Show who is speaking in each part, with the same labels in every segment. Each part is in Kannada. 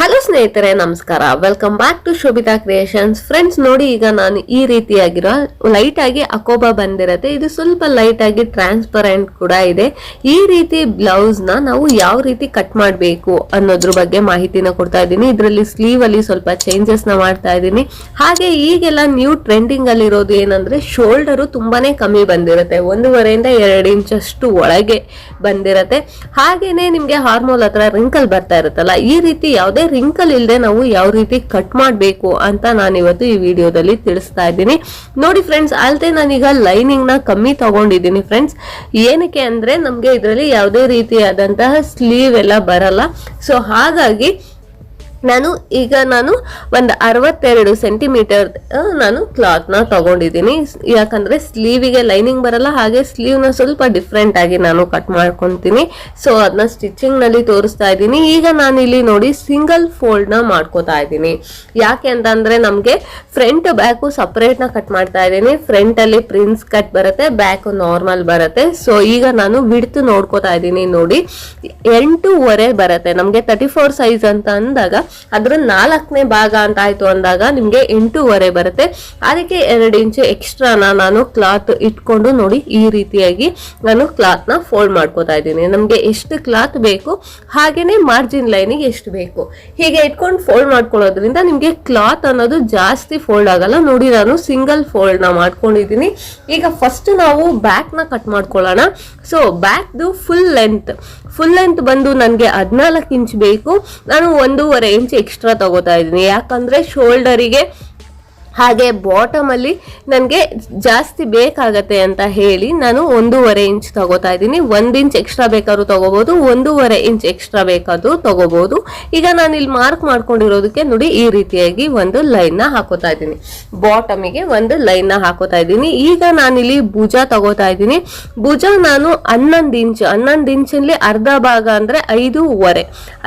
Speaker 1: Hello ಸ್ನೇಹಿತರೆ, ನಮಸ್ಕಾರ. Welcome back to Shobhita creations friends ನೋಡಿ ಈಗ ನಾನು ಈ ರೀತಿಯಾಗಿರೋ ಲೈಟ್ ಆಗಿ ಅಕೋಬಾ ಬಂದಿರತ್ತೆ. ಇದು ಸ್ವಲ್ಪ ಲೈಟ್ ಆಗಿ ಟ್ರಾನ್ಸ್ಪರೆಂಟ್ ಕೂಡ ಇದೆ. ಈ ರೀತಿ ಬ್ಲೌಸ್ನ ನಾವು ಯಾವ ರೀತಿ ಕಟ್ ಮಾಡಬೇಕು ಅನ್ನೋದ್ರ ಬಗ್ಗೆ ಮಾಹಿತಿನ ಕೊಡ್ತಾ ಇದ್ದೀನಿ. ಇದರಲ್ಲಿ ಸ್ಲೀವ್ ಅಲ್ಲಿ ಸ್ವಲ್ಪ ಚೇಂಜಸ್ನ ಮಾಡ್ತಾ ಇದ್ದೀನಿ. ಹಾಗೆ ಈಗೆಲ್ಲ ನ್ಯೂ ಟ್ರೆಂಡಿಂಗ್ ಅಲ್ಲಿ ಇರೋದು ಏನಂದ್ರೆ ಶೋಲ್ಡರ್ ತುಂಬಾನೇ ಕಮ್ಮಿ ಬಂದಿರುತ್ತೆ. ಒಂದೂವರೆಯಿಂದ ಎರಡು ಇಂಚ್ ಅಷ್ಟು ಒಳಗೆ ಬಂದಿರತ್ತೆ. ಹಾಗೇನೆ ನಿಮ್ಗೆ ಹಾರ್ಮೋಲ್ ಹತ್ರ ರಿಂಕಲ್ ಬರ್ತಾ ಇರುತ್ತಲ್ಲ, ಈ ರೀತಿ ಯಾವುದೇ ರಿಂಕಲ್ ಇಲ್ಲದೆ ನಾವು ಯಾವ ರೀತಿ ಕಟ್ ಮಾಡಬೇಕು ಅಂತ ನಾನು ಇವತ್ತು ಈ ವಿಡಿಯೋದಲ್ಲಿ ತಿಳಿಸ್ತಾ ಇದ್ದೀನಿ. ನೋಡಿ ಫ್ರೆಂಡ್ಸ್ ಅಲ್ಲದೆ ನಾನೀಗ ಲೈನಿಂಗ್ನ ಕಮ್ಮಿ ತಗೊಂಡಿದ್ದೀನಿ ಫ್ರೆಂಡ್ಸ್ ಏನಕ್ಕೆ ಅಂದ್ರೆ ನಮ್ಗೆ ಇದರಲ್ಲಿ ಯಾವುದೇ ರೀತಿಯಾದಂತಹ ಸ್ಲೀವ್ ಎಲ್ಲ ಬರಲ್ಲ. ಸೊ ಹಾಗಾಗಿ ನಾನು ಈಗ ನಾನು ಒಂದು ಅರವತ್ತೆರಡು ಸೆಂಟಿಮೀಟರ್ ನಾನು ಕ್ಲಾತ್ನ ತಗೊಂಡಿದ್ದೀನಿ. ಯಾಕಂದರೆ ಸ್ಲೀವಿಗೆ ಲೈನಿಂಗ್ ಬರಲ್ಲ, ಹಾಗೆ ಸ್ಲೀವ್ನ ಸ್ವಲ್ಪ ಡಿಫ್ರೆಂಟಾಗಿ ನಾನು ಕಟ್ ಮಾಡ್ಕೊತೀನಿ. ಸೊ ಅದನ್ನ ಸ್ಟಿಚಿಂಗ್ನಲ್ಲಿ ತೋರಿಸ್ತಾ ಇದ್ದೀನಿ. ಈಗ ನಾನು ಇಲ್ಲಿ ನೋಡಿ ಸಿಂಗಲ್ ಫೋಲ್ಡ್ನ ಮಾಡ್ಕೋತಾ ಇದ್ದೀನಿ. ಯಾಕೆ ಅಂತಂದರೆ ನಮಗೆ ಫ್ರಂಟ್ ಬ್ಯಾಕು ಸಪ್ರೇಟ್ನ ಕಟ್ ಮಾಡ್ತಾ ಇದ್ದೀನಿ. ಫ್ರಂಟಲ್ಲಿ ಪ್ರಿನ್ಸ್ ಕಟ್ ಬರುತ್ತೆ ಬ್ಯಾಕ್ ನಾರ್ಮಲ್ ಬರುತ್ತೆ. ಸೊ ಈಗ ನಾನು ಬಿಡ್ತು ನೋಡ್ಕೋತಾ ಇದ್ದೀನಿ ನೋಡಿ. ಎಂಟೂವರೆ ಬರುತ್ತೆ. ನಮಗೆ ತರ್ಟಿ ಫೋರ್ ಸೈಜ್ ಅಂತ ಅಂದಾಗ ಅದ್ರ ನಾಲ್ಕನೇ ಭಾಗ ಅಂತ ಆಯ್ತು ಅಂದಾಗ ನಿಮ್ಗೆ ಎಂಟೂವರೆ ಬರುತ್ತೆ. ಅದಕ್ಕೆ ಎರಡು ಇಂಚು ಎಕ್ಸ್ಟ್ರಾನ ನಾನು ಕ್ಲಾತ್ ಇಟ್ಕೊಂಡು ನೋಡಿ ಈ ರೀತಿಯಾಗಿ ನಾನು ಕ್ಲಾತ್ನ ಫೋಲ್ಡ್ ಮಾಡ್ಕೋತಾ ಇದ್ದೀನಿ. ನಮ್ಗೆ ಎಷ್ಟು ಕ್ಲಾತ್ ಬೇಕು, ಹಾಗೇನೆ ಮಾರ್ಜಿನ್ ಲೈನಿಗೆ ಎಷ್ಟು ಬೇಕು. ಹೀಗೆ ಇಟ್ಕೊಂಡು ಫೋಲ್ಡ್ ಮಾಡ್ಕೊಳ್ಳೋದ್ರಿಂದ ನಿಮ್ಗೆ ಕ್ಲಾತ್ ಅನ್ನೋದು ಜಾಸ್ತಿ ಫೋಲ್ಡ್ ಆಗಲ್ಲ. ನೋಡಿ, ನಾನು ಸಿಂಗಲ್ ಫೋಲ್ಡ್ನ ಮಾಡ್ಕೊಂಡಿದ್ದೀನಿ. ಈಗ ಫಸ್ಟ್ ನಾವು ಬ್ಯಾಕ್ನ ಕಟ್ ಮಾಡ್ಕೊಳ್ಳೋಣ. ಸೊ ಬ್ಯಾಕ್ದು ಫುಲ್ ಲೆಂತ್ ಫುಲ್ ಲೆಂತ್ ಬಂದು ನನಗೆ ಹದಿನಾಲ್ಕು ಇಂಚ್ ಬೇಕು. ನಾನು ಒಂದೂವರೆ ಇಂಚ್ ಎಕ್ಸ್ಟ್ರಾ ತಗೋತಾ ಇದ್ದೀನಿ. ಯಾಕಂದರೆ ಶೋಲ್ಡರಿಗೆ ಹಾಗೆ ಬಾಟಮ್ ಅಲ್ಲಿ ನನಗೆ ಜಾಸ್ತಿ ಬೇಕಾಗತ್ತೆ ಅಂತ ಹೇಳಿ ನಾನು ಒಂದೂವರೆ ಇಂಚ್ ತಗೋತಾ ಇದ್ದೀನಿ. ಒಂದು ಇಂಚ್ ಎಕ್ಸ್ಟ್ರಾ ಬೇಕಾದ್ರೂ ತಗೋಬಹುದು ಒಂದೂವರೆ ಇಂಚ್ ಎಕ್ಸ್ಟ್ರಾ ಬೇಕಾದ್ರೂ ತಗೋಬಹುದು ಈಗ ನಾನು ಇಲ್ಲಿ ಮಾರ್ಕ್ ಮಾಡ್ಕೊಂಡಿರೋದಕ್ಕೆ ನೋಡಿ ಈ ರೀತಿಯಾಗಿ ಒಂದು ಲೈನ್ನ ಹಾಕೋತಾ ಇದ್ದೀನಿ. ಬಾಟಮಿಗೆ ಒಂದು ಲೈನ್ನ ಹಾಕೋತಾ ಇದ್ದೀನಿ. ಈಗ ನಾನಿಲ್ಲಿ ಭುಜ ತಗೋತಾ ಇದ್ದೀನಿ. ಭುಜ ನಾನು ಹನ್ನೊಂದು ಇಂಚ್ ಹನ್ನೊಂದು ಇಂಚಲ್ಲಿ ಅರ್ಧ ಭಾಗ ಅಂದ್ರೆ ಐದೂವರೆ.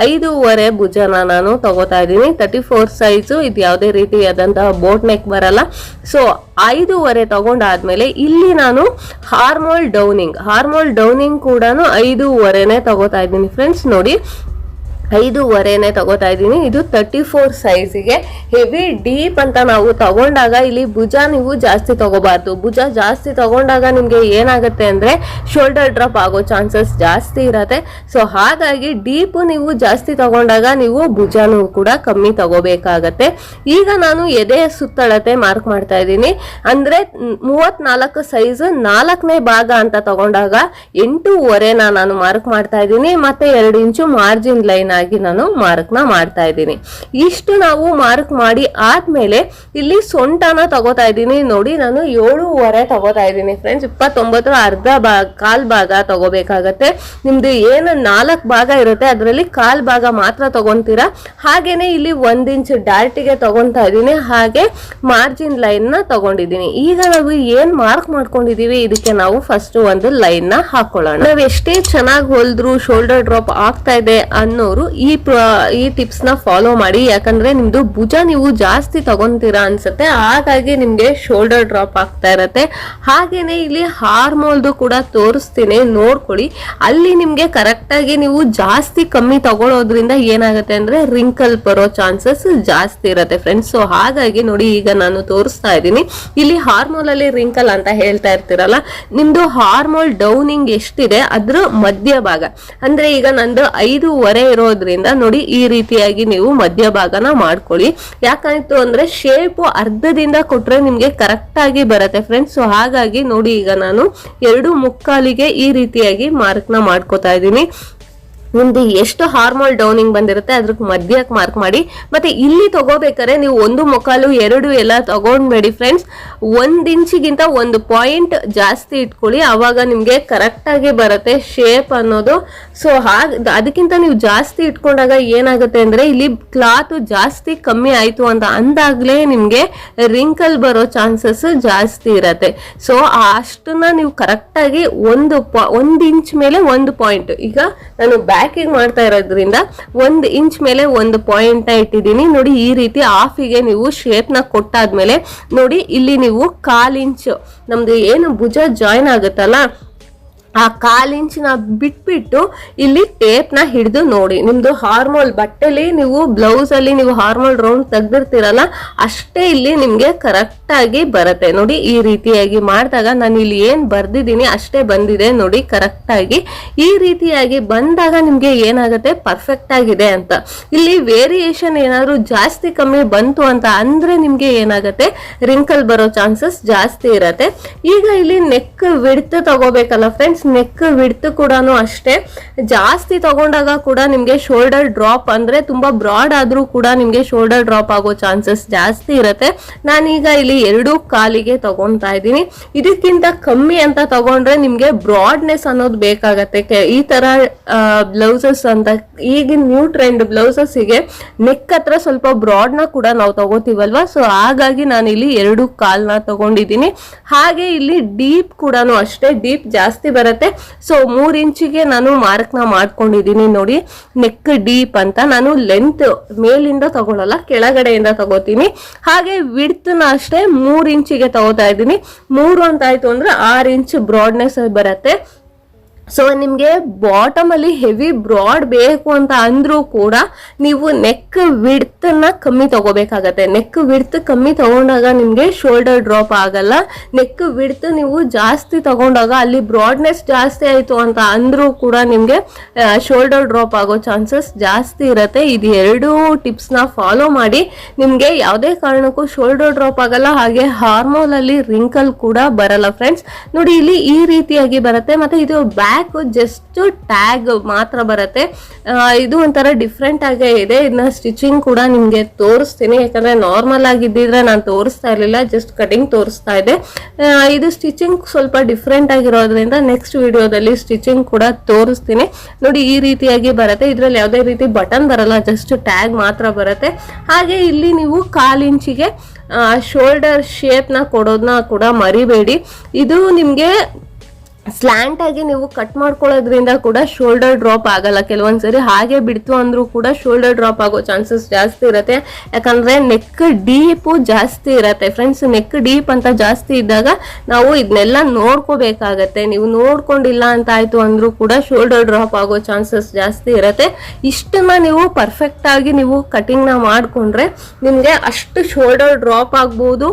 Speaker 1: ಐದೂವರೆ ಭುಜನ ನಾನು ತಗೋತಾ ಇದ್ದೀನಿ. ತರ್ಟಿ ಫೋರ್ ಸೈಜು ಇದು ಯಾವುದೇ ರೀತಿಯಾದಂತಹ ಬೋಟ್ ಬರಲ್ಲ. ಸೊ ಐದೂವರೆ ತಗೊಂಡಾದ್ಮೇಲೆ ಇಲ್ಲಿ ನಾನು ಹಾರ್ಮೋಲ್ ಡೌನಿಂಗ್ ಹಾರ್ಮೋಲ್ ಡೌನಿಂಗ್ ಕೂಡ ಐದೂವರೆನೆ ತಗೋತಾ ಇದ್ದೀನಿ. ಫ್ರೆಂಡ್ಸ್ ನೋಡಿ ಐದೂವರೆನೆ ತಗೋತಾ ಇದ್ದೀನಿ. ಇದು ತರ್ಟಿ ಫೋರ್ ಸೈಜಿಗೆ ಹೆವಿ ಡೀಪ್ ಅಂತ ನಾವು ತಗೊಂಡಾಗ ಇಲ್ಲಿ ಭುಜ ನೀವು ಜಾಸ್ತಿ ತಗೋಬಾರ್ದು. ಭುಜ ಜಾಸ್ತಿ ತಗೊಂಡಾಗ ನಿಮಗೆ ಏನಾಗುತ್ತೆ ಅಂದರೆ ಶೋಲ್ಡರ್ ಡ್ರಾಪ್ ಆಗೋ ಚಾನ್ಸಸ್ ಜಾಸ್ತಿ ಇರತ್ತೆ. ಸೊ ಹಾಗಾಗಿ ಡೀಪ್ ನೀವು ಜಾಸ್ತಿ ತಗೊಂಡಾಗ ನೀವು ಭುಜನೂ ಕೂಡ ಕಮ್ಮಿ ತಗೋಬೇಕಾಗತ್ತೆ. ಈಗ ನಾನು ಎದೆಯ ಸುತ್ತಳತೆ ಮಾರ್ಕ್ ಮಾಡ್ತಾ ಇದ್ದೀನಿ. ಅಂದರೆ ಮೂವತ್ನಾಲ್ಕು ಸೈಜ್ ನಾಲ್ಕನೇ ಭಾಗ ಅಂತ ತಗೊಂಡಾಗ ಎಂಟೂವರೆನ ನಾನು ಮಾರ್ಕ್ ಮಾಡ್ತಾ ಇದ್ದೀನಿ. ಮತ್ತೆ ಎರಡು ಇಂಚು ಮಾರ್ಜಿನ್ ಲೈನ್ ಆಗಿ ನಾನು ಮಾರ್ಕ್ನ ಮಾಡ್ತಾ ಇದ್ದೀನಿ. ಇಷ್ಟು ನಾವು ಮಾರ್ಕ್ ಮಾಡಿ ಆದ್ಮೇಲೆ ಇಲ್ಲಿ ಸೊಂಟನ ತಗೋತಾ ಇದ್ದೀನಿ. ನೋಡಿ ನಾನು ಏಳುವರೆ ತಗೋತಾ ಇದ್ದೀನಿ ಫ್ರೆಂಡ್ಸ್. ಇಪ್ಪತ್ತೊಂಬತ್ತರ ಅರ್ಧ ಭಾಗ ಕಾಲ್ ಭಾಗ ತಗೋಬೇಕಾಗತ್ತೆ. ನಿಮ್ದು ಏನು ನಾಲ್ಕು ಭಾಗ ಇರುತ್ತೆ ಅದರಲ್ಲಿ ಕಾಲ್ ಭಾಗ ಮಾತ್ರ ತಗೊಂತೀರಾ? ಹಾಗೇನೆ ಇಲ್ಲಿ ಒಂದ್ ಇಂಚ್ ಡಾರ್ಟಿಗೆ ತಗೊಂತಾ ಇದ್ದೀನಿ. ಹಾಗೆ ಮಾರ್ಜಿನ್ ಲೈನ್ನ ತಗೊಂಡಿದ್ದೀನಿ. ಈಗ ನಾವು ಏನ್ ಮಾರ್ಕ್ ಮಾಡ್ಕೊಂಡಿದೀವಿ? ಇದಕ್ಕೆ ನಾವು ಫಸ್ಟ್ ಒಂದು ಲೈನ್ನ ಹಾಕೊಳ್ಳೋಣ. ನಾವ್ ಎಷ್ಟೇ ಚೆನ್ನಾಗಿ ಹೊಲ್ದ್ರು ಶೋಲ್ಡರ್ ಡ್ರಾಪ್ ಆಗ್ತಾ ಇದೆ ಅನ್ನೋರು ಈ ಈ ಟಿಪ್ಸ್ನ ಫಾಲೋ ಮಾಡಿ, ಯಾಕಂದ್ರೆ ನಿಮ್ದು ಭುಜ ನೀವು ಜಾಸ್ತಿ ತಗೊಂತೀರಾ ಅನ್ಸುತ್ತೆ. ಹಾಗಾಗಿ ನಿಮ್ಗೆ ಶೋಲ್ಡರ್ ಡ್ರಾಪ್ ಆಗ್ತಾ ಇರತ್ತೆ. ಹಾಗೇನೆ ಇಲ್ಲಿ ಹಾರ್ಮೋಲ್ದು ಕೂಡ ತೋರಿಸ್ತೀನಿ, ನೋಡ್ಕೊಳ್ಳಿ. ಅಲ್ಲಿ ನಿಮ್ಗೆ ಕರೆಕ್ಟ್ ಆಗಿ ನೀವು ಜಾಸ್ತಿ ಕಮ್ಮಿ ತಗೊಳ್ಳೋದ್ರಿಂದ ಏನಾಗುತ್ತೆ ಅಂದ್ರೆ ರಿಂಕಲ್ ಬರೋ ಚಾನ್ಸಸ್ ಜಾಸ್ತಿ ಇರತ್ತೆ ಫ್ರೆಂಡ್ಸ್ ಸೊ ಹಾಗಾಗಿ ನೋಡಿ, ಈಗ ನಾನು ತೋರಿಸ್ತಾ ಇದ್ದೀನಿ. ಇಲ್ಲಿ ಹಾರ್ಮೋಲ್ ಅಲ್ಲಿ ರಿಂಕಲ್ ಅಂತ ಹೇಳ್ತಾ ಇರ್ತೀರಲ್ಲ, ನಿಮ್ದು ಹಾರ್ಮೋಲ್ ಡೌನಿಂಗ್ ಎಷ್ಟಿದೆ? ಅದ್ರ ಮಧ್ಯ ಭಾಗ ಅಂದ್ರೆ ಈಗ ನಂದು ಐದೂವರೆ ಇರೋದ್ರಿಂದ ನೋಡಿ ಈ ರೀತಿಯಾಗಿ ನೀವು ಮಧ್ಯಭಾಗನ ಮಾಡ್ಕೊಳ್ಳಿ. ಯಾಕಾಯ್ತು ಅಂದ್ರೆ ಶೇಪ್ ಅರ್ಧದಿಂದ ಕೊಟ್ರೆ ನಿಮ್ಗೆ ಕರೆಕ್ಟ್ ಆಗಿ ಬರುತ್ತೆ ಫ್ರೆಂಡ್ಸ್ ಸೊ ಹಾಗಾಗಿ ನೋಡಿ ಈಗ ನಾನು ಎರಡು ಮುಕ್ಕಾಲಿಗೆ ಈ ರೀತಿಯಾಗಿ ಮಾರ್ಕ್ನ ಮಾಡ್ಕೋತಾ ಇದ್ದೀನಿ. ನಿಮ್ದು ಎಷ್ಟು ಹಾರ್ಮೋಲ್ ಡೌನಿಂಗ್ ಬಂದಿರುತ್ತೆ ಅದ್ರ ಮಧ್ಯಕ್ಕೆ ಮಾರ್ಕ್ ಮಾಡಿ? ಮತ್ತೆ ಇಲ್ಲಿ ತಗೋಬೇಕಾದ್ರೆ ನೀವು ಒಂದು ಮೊಕಾಲು ಎರಡು ಎಲ್ಲ ತಗೊಂಡ್ಬೇಡಿ ಫ್ರೆಂಡ್ಸ್ ಒಂದ್ ಇಂಚಿಗಿಂತ ಒಂದು ಪಾಯಿಂಟ್ ಜಾಸ್ತಿ ಇಟ್ಕೊಳ್ಳಿ. ಅವಾಗ ನಿಮ್ಗೆ ಕರೆಕ್ಟ್ ಆಗಿ ಬರುತ್ತೆ ಶೇಪ್ ಅನ್ನೋದು. ಸೊ ಹಾಗ, ಅದಕ್ಕಿಂತ ನೀವು ಜಾಸ್ತಿ ಇಟ್ಕೊಂಡಾಗ ಏನಾಗುತ್ತೆ ಅಂದ್ರೆ ಇಲ್ಲಿ ಕ್ಲಾತ್ ಜಾಸ್ತಿ ಕಮ್ಮಿ ಆಯ್ತು ಅಂತ ಅಂದಾಗ್ಲೇ ನಿಮ್ಗೆ ರಿಂಕಲ್ ಬರೋ ಚಾನ್ಸಸ್ ಜಾಸ್ತಿ ಇರತ್ತೆ. ಸೊ ಅಷ್ಟನ್ನ ನೀವು ಕರೆಕ್ಟ್ ಆಗಿ ಒಂದು ಒಂದ್ ಇಂಚ್ ಮೇಲೆ ಒಂದು ಪಾಯಿಂಟ್ ಈಗ ನಾನು ಬ್ಯಾಕಿಗೆ ಮಾಡ್ತಾ ಇರೋದ್ರಿಂದ ಒಂದು ಇಂಚ್ ಮೇಲೆ ಒಂದು ಪಾಯಿಂಟ್ನ ಇಟ್ಟಿದ್ದೀನಿ. ನೋಡಿ, ಈ ರೀತಿ ಆಫಿಗೆ ನೀವು ಶೇಪ್ನ ಕೊಟ್ಟಾದ್ಮೇಲೆ ನೋಡಿ, ಇಲ್ಲಿ ನೀವು ಕಾಲ್ ಇಂಚ್ ನಮ್ದು ಏನು ಭುಜ ಜಾಯಿನ್ ಆಗುತ್ತಲ್ಲ ಆ ಕಾಲಿಂಚಿನ ಬಿಟ್ಬಿಟ್ಟು ಇಲ್ಲಿ ಟೇಪ್ನ ಹಿಡಿದು ನೋಡಿ. ನಿಮ್ದು ಹಾರ್ಮೋಲ್ ಬಟ್ಟೆಲಿ ನೀವು ಬ್ಲೌಸ್ ಅಲ್ಲಿ ನೀವು ಹಾರ್ಮೋಲ್ ರೌಂಡ್ ತೆಗ್ದಿರ್ತೀರಲ್ಲ, ಅಷ್ಟೇ ಇಲ್ಲಿ ನಿಮ್ಗೆ ಕರೆಕ್ಟ್ ಆಗಿ ಬರುತ್ತೆ. ನೋಡಿ, ಈ ರೀತಿಯಾಗಿ ಮಾಡಿದಾಗ ನಾನು ಇಲ್ಲಿ ಏನ್ ಬರ್ದಿದ್ದೀನಿ ಅಷ್ಟೇ ಬಂದಿದೆ ನೋಡಿ ಕರೆಕ್ಟ್ ಆಗಿ ಈ ರೀತಿಯಾಗಿ ಬಂದಾಗ ನಿಮ್ಗೆ ಏನಾಗುತ್ತೆ? ಪರ್ಫೆಕ್ಟ್ ಆಗಿದೆ ಅಂತ. ಇಲ್ಲಿ ವೇರಿಯೇಷನ್ ಏನಾದ್ರು ಜಾಸ್ತಿ ಕಮ್ಮಿ ಬಂತು ಅಂತ ಅಂದ್ರೆ ನಿಮ್ಗೆ ಏನಾಗುತ್ತೆ? ರಿಂಕಲ್ ಬರೋ ಚಾನ್ಸಸ್ ಜಾಸ್ತಿ ಇರತ್ತೆ. ಈಗ ಇಲ್ಲಿ ನೆಕ್ ವಿಡ್ತ್ ತಗೋಬೇಕಲ್ಲ ಫ್ರೆಂಡ್ಸ್ ನೆಕ್ ವಿಡ್ತ್ ಕೂಡ ಅಷ್ಟೇ. ಜಾಸ್ತಿ ತಗೊಂಡಾಗ ಕೂಡ ನಿಮ್ಗೆ ಶೋಲ್ಡರ್ ಡ್ರಾಪ್ ಅಂದ್ರೆ ತುಂಬಾ ಬ್ರಾಡ್ ಆದ್ರೂ ಕೂಡ ನಿಮ್ಗೆ ಶೋಲ್ಡರ್ ಡ್ರಾಪ್ ಆಗೋ ಚಾನ್ಸಸ್ ಜಾಸ್ತಿ ಇರುತ್ತೆ. ನಾನೀಗ ಇಲ್ಲಿ ಎರಡು ಕಾಲಿಗೆ ತಗೊಂತಾ ಇದ್ದೀನಿ. ಇದಕ್ಕಿಂತ ಕಮ್ಮಿ ಅಂತ ತಗೊಂಡ್ರೆ ನಿಮ್ಗೆ ಬ್ರಾಡ್ನೆಸ್ ಅನ್ನೋದು ಬೇಕಾಗತ್ತೆ. ಈ ತರ ಬ್ಲೌಸಸ್ ಅಂತ, ಈಗಿನ ನ್ಯೂ ಟ್ರೆಂಡ್ ಬ್ಲೌಸಸ್ಗೆ ನೆಕ್ ಹತ್ರ ಸ್ವಲ್ಪ ಬ್ರಾಡ್ನ ಕೂಡ ನಾವು ತಗೋತೀವಲ್ವಾ? ಸೊ ಹಾಗಾಗಿ ನಾನು ಇಲ್ಲಿ ಎರಡು ಕಾಲ್ನ ತಗೊಂಡಿದ್ದೀನಿ. ಹಾಗೆ ಇಲ್ಲಿ ಡೀಪ್ ಕೂಡ ಅಷ್ಟೇ ಡೀಪ್ ಜಾಸ್ತಿ ಬರುತ್ತೆ. ಸೊ ಮೂರ್ ಇಂಚಿಗೆ ನಾನು ಮಾರ್ಕ್ನ ಮಾಡ್ಕೊಂಡಿದ್ದೀನಿ ನೋಡಿ. ನೆಕ್ ಡೀಪ್ ಅಂತ ನಾನು ಲೆಂತ್ ಮೇಲಿಂದ ತಗೊಳಲ್ಲ, ಕೆಳಗಡೆಯಿಂದ ತಗೋತೀನಿ. ಹಾಗೆ ವಿಡ್ತ್ನ ಅಷ್ಟೇ ಮೂರ್ ಇಂಚಿಗೆ ತಗೋತಾ ಇದ್ದೀನಿ. ಮೂರು ಅಂತ ಆಯ್ತು ಅಂದ್ರೆ ಆರ್ ಇಂಚ್ ಬ್ರಾಡ್ನೆಸ್ ಬರುತ್ತೆ. ಸೊ ನಿಮಗೆ ಬಾಟಮ್ ಅಲ್ಲಿ ಹೆವಿ ಬ್ರಾಡ್ ಬೇಕು ಅಂತ ಅಂದರೂ ಕೂಡ ನೀವು ನೆಕ್ ವಿಡ್ತನ್ನ ಕಮ್ಮಿ ತಗೋಬೇಕಾಗತ್ತೆ. ನೆಕ್ ವಿಡ್ತ್ ಕಮ್ಮಿ ತಗೊಂಡಾಗ ನಿಮಗೆ ಶೋಲ್ಡರ್ ಡ್ರಾಪ್ ಆಗಲ್ಲ. ನೆಕ್ ವಿಡ್ತ್ ನೀವು ಜಾಸ್ತಿ ತಗೊಂಡಾಗ ಅಲ್ಲಿ ಬ್ರಾಡ್ನೆಸ್ ಜಾಸ್ತಿ ಆಯ್ತು ಅಂತ ಅಂದರೂ ಕೂಡ ನಿಮಗೆ ಶೋಲ್ಡರ್ ಡ್ರಾಪ್ ಆಗೋ ಚಾನ್ಸಸ್ ಜಾಸ್ತಿ ಇರುತ್ತೆ. ಇದು ಎರಡು ಟಿಪ್ಸ್ನ ಫಾಲೋ ಮಾಡಿ ನಿಮಗೆ ಯಾವುದೇ ಕಾರಣಕ್ಕೂ ಶೋಲ್ಡರ್ ಡ್ರಾಪ್ ಆಗಲ್ಲ. ಹಾಗೆ ಹಾರ್ಮೋಲ್ ಅಲ್ಲಿ ರಿಂಕಲ್ ಕೂಡ ಬರಲ್ಲ ಫ್ರೆಂಡ್ಸ್ ನೋಡಿ, ಇಲ್ಲಿ ಈ ರೀತಿಯಾಗಿ ಬರುತ್ತೆ. ಮತ್ತೆ ಇದು ಬ್ಯಾಕ್ ಜಸ್ಟ್ ಟ್ಯಾಗ್ ಮಾತ್ರ ಬರುತ್ತೆ. ಇದು ಒಂಥರ ಡಿಫ್ರೆಂಟ್ ಆಗೇ ಇದೆ. ಇದನ್ನ ಸ್ಟಿಚಿಂಗ್ ಕೂಡ ನಿಮಗೆ ತೋರಿಸ್ತೀನಿ. ಯಾಕಂದರೆ ನಾರ್ಮಲ್ ಆಗಿದ್ದಿದ್ರೆ ನಾನು ತೋರಿಸ್ತಾ ಇರಲಿಲ್ಲ ಜಸ್ಟ್ ಕಟಿಂಗ್ ತೋರಿಸ್ತಾ ಇದೆ. ಇದು ಸ್ಟಿಚಿಂಗ್ ಸ್ವಲ್ಪ ಡಿಫ್ರೆಂಟ್ ಆಗಿರೋದ್ರಿಂದ ನೆಕ್ಸ್ಟ್ ವಿಡಿಯೋದಲ್ಲಿ ಸ್ಟಿಚಿಂಗ್ ಕೂಡ ತೋರಿಸ್ತೀನಿ. ನೋಡಿ, ಈ ರೀತಿಯಾಗಿ ಬರುತ್ತೆ. ಇದರಲ್ಲಿ ಯಾವುದೇ ರೀತಿ ಬಟನ್ ಬರಲ್ಲ ಜಸ್ಟ್ ಟ್ಯಾಗ್ ಮಾತ್ರ ಬರುತ್ತೆ. ಹಾಗೆ ಇಲ್ಲಿ ನೀವು ಕಾಲು ಇಂಚಿಗೆ ಶೋಲ್ಡರ್ ಶೇಪ್ನ ಕೊಡೋದನ್ನ ಕೂಡ ಮರಿಬೇಡಿ. ಇದು ನಿಮಗೆ ಸ್ಲ್ಯಾಂಟ್ ಆಗಿ ನೀವು ಕಟ್ ಮಾಡ್ಕೊಳ್ಳೋದ್ರಿಂದ ಕೂಡ ಶೋಲ್ಡರ್ ಡ್ರಾಪ್ ಆಗಲ್ಲ. ಕೆಲವೊಂದ್ಸರಿ ಹಾಗೆ ಬಿಡ್ತು ಅಂದ್ರೂ ಕೂಡ ಶೋಲ್ಡರ್ ಡ್ರಾಪ್ ಆಗೋ ಚಾನ್ಸಸ್ ಜಾಸ್ತಿ ಇರುತ್ತೆ. ಯಾಕಂದ್ರೆ ನೆಕ್ ಡೀಪು ಜಾಸ್ತಿ ಇರತ್ತೆ. ಫ್ರೆಂಡ್ಸ್ ನೆಕ್ ಡೀಪ್ ಅಂತ ಜಾಸ್ತಿ ಇದ್ದಾಗ ನಾವು ಇದನ್ನೆಲ್ಲ ನೋಡ್ಕೋಬೇಕಾಗತ್ತೆ. ನೀವು ನೋಡ್ಕೊಂಡಿಲ್ಲ ಅಂತ ಆಯ್ತು ಅಂದ್ರೂ ಕೂಡ ಶೋಲ್ಡರ್ ಡ್ರಾಪ್ ಆಗೋ ಚಾನ್ಸಸ್ ಜಾಸ್ತಿ ಇರತ್ತೆ. ಇಷ್ಟನ್ನ ನೀವು ಪರ್ಫೆಕ್ಟ್ ಆಗಿ ನೀವು ಕಟಿಂಗ್ನ ಮಾಡ್ಕೊಂಡ್ರೆ ನಿಮ್ಗೆ ಅಷ್ಟು ಶೋಲ್ಡರ್ ಡ್ರಾಪ್ ಆಗ್ಬೋದು.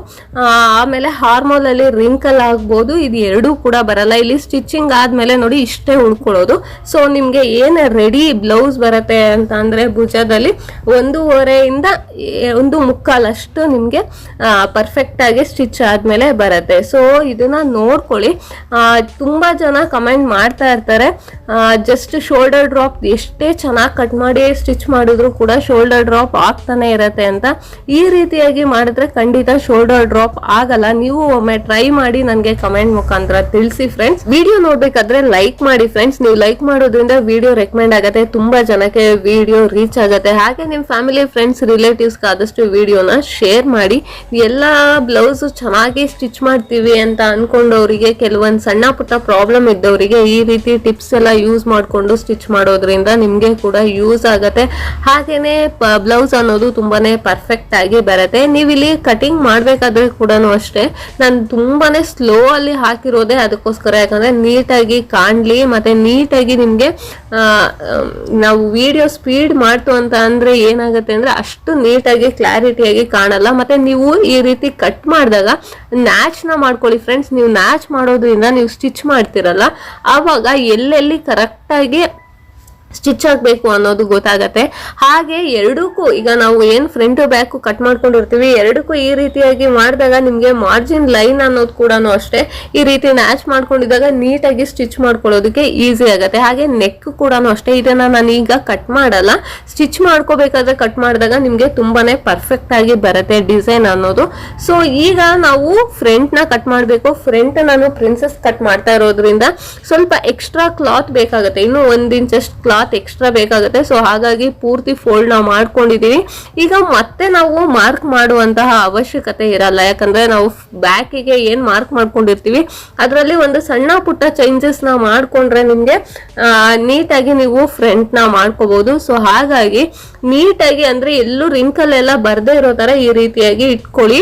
Speaker 1: ಆಮೇಲೆ ಹಾರ್ಮೋಲ್ ಅಲ್ಲಿ ರಿಂಕಲ್ ಆಗ್ಬೋದು. ಇದು ಎರಡೂ ಕೂಡ ಬರಲ್ಲ. ಇಲ್ಲಿ ಸ್ಟಿಚಿಂಗ್ ಆದ್ಮೇಲೆ ನೋಡಿ ಇಷ್ಟೇ ಉಳ್ಕೊಳ್ಳೋದು. ಸೊ ನಿಮ್ಗೆ ಏನ್ ರೆಡಿ ಬ್ಲೌಸ್ ಬರುತ್ತೆ ಅಂತ ಅಂದ್ರೆ ಭುಜದಲ್ಲಿ ಒಂದೂವರೆಯಿಂದ ಒಂದು ಮುಕ್ಕಾಲಷ್ಟು ನಿಮ್ಗೆ ಪರ್ಫೆಕ್ಟ್ ಆಗಿ ಸ್ಟಿಚ್ ಆದ್ಮೇಲೆ ಬರುತ್ತೆ. ಸೊ ಇದನ್ನ ನೋಡ್ಕೊಳ್ಳಿ. ತುಂಬಾ ಜನ ಕಮೆಂಟ್ ಮಾಡ್ತಾ ಇರ್ತಾರೆ. ಜಸ್ಟ್ ಶೋಲ್ಡರ್ ಡ್ರಾಪ್ ಎಷ್ಟೇ ಚೆನ್ನಾಗಿ ಕಟ್ ಮಾಡಿ ಸ್ಟಿಚ್ ಮಾಡಿದ್ರು ಕೂಡ ಶೋಲ್ಡರ್ ಡ್ರಾಪ್ ಆಗ್ತಾನೆ ಇರತ್ತೆ ಅಂತ. ಈ ರೀತಿಯಾಗಿ ಮಾಡಿದ್ರೆ ಖಂಡಿತ ಶೋಲ್ಡರ್ ಡ್ರಾಪ್ ಆಗಲ್ಲ. ನೀವು ಒಮ್ಮೆ ಟ್ರೈ ಮಾಡಿ ನನಗೆ ಕಮೆಂಟ್ ಮುಖಾಂತರ ತಿಳಿಸಿ ಫ್ರೆಂಡ್ಸ್ ವಿಡಿಯೋ ನೋಡ್ಬೇಕಾದ್ರೆ ಲೈಕ್ ಮಾಡಿ ಫ್ರೆಂಡ್ಸ್ ನೀವು ಲೈಕ್ ಮಾಡೋದ್ರಿಂದ ವಿಡಿಯೋ ರೆಕಮೆಂಡ್ ಆಗುತ್ತೆ. ತುಂಬಾ ಜನಕ್ಕೆ ವಿಡಿಯೋ ರೀಚ್ ಆಗುತ್ತೆ. ಹಾಗೆ ನಿಮ್ಮ ಫ್ಯಾಮಿಲಿ ಫ್ರೆಂಡ್ಸ್ ರಿಲೇಟಿವ್ಸ್ ಆದಷ್ಟು ವಿಡಿಯೋನ ಶೇರ್ ಮಾಡಿ. ಎಲ್ಲ ಬ್ಲೌಸ್ ಚೆನ್ನಾಗಿ ಸ್ಟಿಚ್ ಮಾಡ್ತೀವಿ ಅಂತ ಅನ್ಕೊಂಡವರಿಗೆ, ಕೆಲವೊಂದು ಸಣ್ಣ ಪುಟ್ಟ ಪ್ರಾಬ್ಲಮ್ ಇದ್ದವರಿಗೆ ಈ ರೀತಿ ಟಿಪ್ಸ್ ಎಲ್ಲ ಯೂಸ್ ಮಾಡಿಕೊಂಡು ಸ್ಟಿಚ್ ಮಾಡೋದ್ರಿಂದ ನಿಮಗೆ ಕೂಡ ಯೂಸ್ ಆಗುತ್ತೆ. ಹಾಗೇನೆ ಬ್ಲೌಸ್ ಅನ್ನೋದು ತುಂಬಾನೇ ಪರ್ಫೆಕ್ಟ್ ಆಗಿ ಬರುತ್ತೆ. ನೀವು ಇಲ್ಲಿ ಕಟಿಂಗ್ ಮಾಡ್ಬೇಕಾದ್ರೆ ಕೂಡ ಅಷ್ಟೇ. ನಾನು ತುಂಬಾನೇ ಸ್ಲೋ ಅಲ್ಲಿ ಹಾಕಿರೋದೇ ಅದಕ್ಕೋಸ್ಕರ. ಯಾಕಂದ್ರೆ ನೀಟಾಗಿ ಕಾಣ್ಲಿ, ಮತ್ತೆ ನೀಟಾಗಿ ನಿಮ್ಗೆ ನಾವು ವಿಡಿಯೋ ಸ್ಪೀಡ್ ಮಾಡ್ತು ಅಂತ ಅಂದ್ರೆ ಏನಾಗುತ್ತೆ ಅಂದ್ರೆ ಅಷ್ಟು ನೀಟಾಗಿ ಕ್ಲಾರಿಟಿಯಾಗಿ ಕಾಣಲ್ಲ. ಮತ್ತೆ ನೀವು ಈ ರೀತಿ ಕಟ್ ಮಾಡಿದಾಗ ನ್ಯಾಚ್ನ ಮಾಡ್ಕೊಳ್ಳಿ ಫ್ರೆಂಡ್ಸ್ ನೀವು ನ್ಯಾಚ್ ಮಾಡೋದ್ರಿಂದ ನೀವು ಸ್ಟಿಚ್ ಮಾಡ್ತಿರಲ್ಲ. ಆವಾಗ ಎಲ್ಲೆಲ್ಲಿ ಕರೆಕ್ಟ್ ಆಗಿ ಸ್ಟಿಚ್ ಆಗಬೇಕು ಅನ್ನೋದು ಗೊತ್ತಾಗತ್ತೆ. ಹಾಗೆ ಎರಡಕ್ಕೂ ಈಗ ನಾವು ಏನು ಫ್ರಂಟ್ ಬ್ಯಾಕ್ ಕಟ್ ಮಾಡ್ಕೊಂಡಿರ್ತೀವಿ, ಎರಡಕ್ಕೂ ಈ ರೀತಿಯಾಗಿ ಮಾಡಿದಾಗ ನಿಮಗೆ ಮಾರ್ಜಿನ್ ಲೈನ್ ಅನ್ನೋದು ಕೂಡ ಅಷ್ಟೇ ಈ ರೀತಿ ಮ್ಯಾಚ್ ಮಾಡ್ಕೊಂಡಿದ್ದಾಗ ನೀಟಾಗಿ ಸ್ಟಿಚ್ ಮಾಡ್ಕೊಳ್ಳೋದಕ್ಕೆ ಈಸಿ ಆಗುತ್ತೆ. ಹಾಗೆ ನೆಕ್ ಕೂಡ ಅಷ್ಟೇ, ಇದನ್ನ ನಾನು ಈಗ ಕಟ್ ಮಾಡಲ್ಲ. ಸ್ಟಿಚ್ ಮಾಡ್ಕೋಬೇಕಾದ್ರೆ ಕಟ್ ಮಾಡಿದಾಗ ನಿಮಗೆ ತುಂಬಾನೇ ಪರ್ಫೆಕ್ಟ್ ಆಗಿ ಬರುತ್ತೆ ಡಿಸೈನ್ ಅನ್ನೋದು. ಸೊ ಈಗ ನಾವು ಫ್ರಂಟ್ನ ಕಟ್ ಮಾಡಬೇಕು. ಫ್ರಂಟ್ ನಾನು ಪ್ರಿನ್ಸಸ್ ಕಟ್ ಮಾಡ್ತಾ ಇರೋದ್ರಿಂದ ಸ್ವಲ್ಪ ಎಕ್ಸ್ಟ್ರಾ ಕ್ಲಾತ್ ಬೇಕಾಗುತ್ತೆ. ಇನ್ನು ಒಂದ್ ಇಂಚಷ್ಟು ಕ್ಲಾತ್ ಎಕ್ಸ್ಟ್ರಾ ಬೇಕಾಗುತ್ತೆ. ಸೊ ಹಾಗಾಗಿ ಪೂರ್ತಿ ಫೋಲ್ಡ್ ನಾವು ಮಾಡ್ಕೊಂಡಿದ್ದೀವಿ ಈಗ ಮತ್ತೆ ನಾವು ಮಾರ್ಕ್ ಮಾಡುವಂತಹ ಅವಶ್ಯಕತೆ ಇರಲ್ಲ. ಯಾಕಂದ್ರೆ ನಾವು ಬ್ಯಾಕಿಗೆ ಏನು ಮಾರ್ಕ್ ಮಾಡ್ಕೊಂಡಿರ್ತೀವಿ? ಅದರಲ್ಲಿ ಒಂದು ಸಣ್ಣ ಪುಟ್ಟ ಚೇಂಜಸ್ನ ಮಾಡ್ಕೊಂಡ್ರೆ ನಿಮ್ಗೆ ನೀಟಾಗಿ ನೀವು ಫ್ರಂಟ್ನ ಮಾಡ್ಕೋಬಹುದು ಸೊ ಹಾಗಾಗಿ ನೀಟಾಗಿ ಅಂದ್ರೆ ಎಲ್ಲೂ ರಿಂಕಲ್ ಎಲ್ಲ ಬರ್ದೇ ಇರೋ ತರ ಈ ರೀತಿಯಾಗಿ ಇಟ್ಕೊಳ್ಳಿ.